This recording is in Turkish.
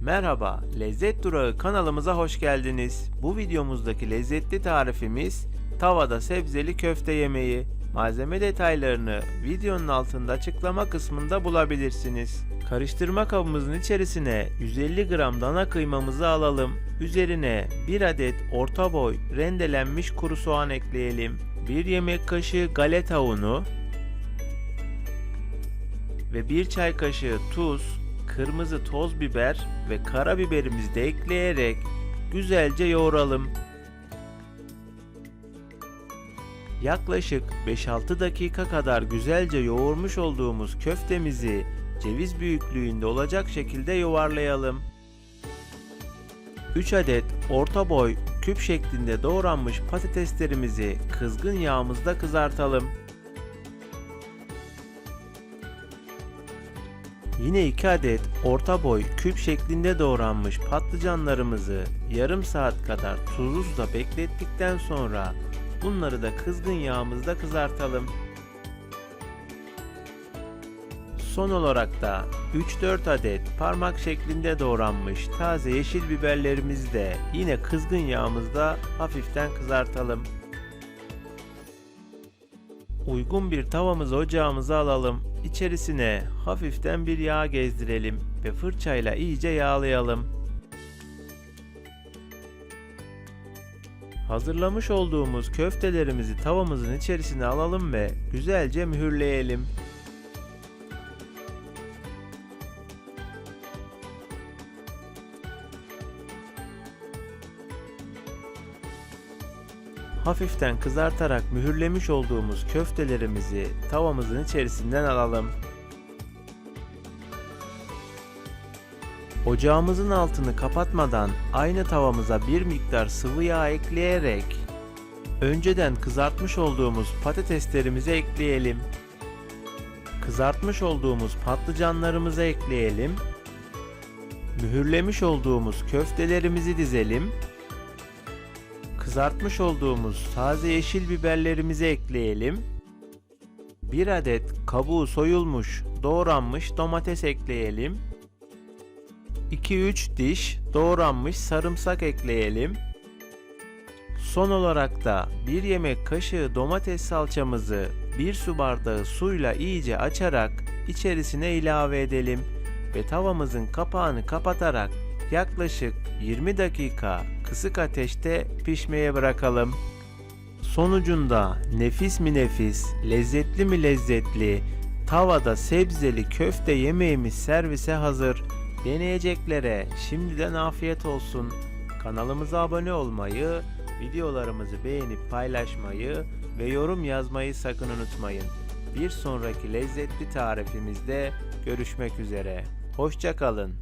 Merhaba, Lezzet Durağı kanalımıza hoş geldiniz. Bu videomuzdaki lezzetli tarifimiz tavada sebzeli köfte yemeği. Malzeme detaylarını videonun altında açıklama kısmında bulabilirsiniz. Karıştırma kabımızın içerisine 150 gram dana kıymamızı alalım. Üzerine 1 adet orta boy rendelenmiş kuru soğan ekleyelim. 1 yemek kaşığı galeta unu, ve 1 çay kaşığı tuz, kırmızı toz biber ve karabiberimizi de ekleyerek güzelce yoğuralım. Yaklaşık 5-6 dakika kadar güzelce yoğurmuş olduğumuz köftemizi ceviz büyüklüğünde olacak şekilde yuvarlayalım. 3 adet orta boy küp şeklinde doğranmış patateslerimizi kızgın yağımızda kızartalım. Yine 2 adet orta boy küp şeklinde doğranmış patlıcanlarımızı yarım saat kadar tuzlu suda beklettikten sonra bunları da kızgın yağımızda kızartalım. Son olarak da 3-4 adet parmak şeklinde doğranmış taze yeşil biberlerimizi de yine kızgın yağımızda hafiften kızartalım. Uygun bir tavamızı ocağımıza alalım. İçerisine hafiften bir yağ gezdirelim ve fırçayla iyice yağlayalım. Hazırlamış olduğumuz köftelerimizi tavamızın içerisine alalım ve güzelce mühürleyelim. Hafiften kızartarak mühürlemiş olduğumuz köftelerimizi tavamızın içerisinden alalım. Ocağımızın altını kapatmadan aynı tavamıza bir miktar sıvı yağ ekleyerek önceden kızartmış olduğumuz patateslerimizi ekleyelim. Kızartmış olduğumuz patlıcanlarımızı ekleyelim. Mühürlemiş olduğumuz köftelerimizi dizelim kızartmış olduğumuz taze yeşil biberlerimizi ekleyelim. 1 adet kabuğu soyulmuş, doğranmış domates ekleyelim. 2-3 diş doğranmış sarımsak ekleyelim. Son olarak da 1 yemek kaşığı domates salçamızı 1 su bardağı suyla iyice açarak içerisine ilave edelim ve tavamızın kapağını kapatarak yaklaşık 20 dakika kısık ateşte pişmeye bırakalım. Sonucunda nefis mi nefis, lezzetli mi lezzetli, tavada sebzeli köfte yemeğimiz servise hazır. Deneyeceklere şimdiden afiyet olsun. Kanalımıza abone olmayı, videolarımızı beğenip paylaşmayı ve yorum yazmayı sakın unutmayın. Bir sonraki lezzetli tarifimizde görüşmek üzere. Hoşçakalın.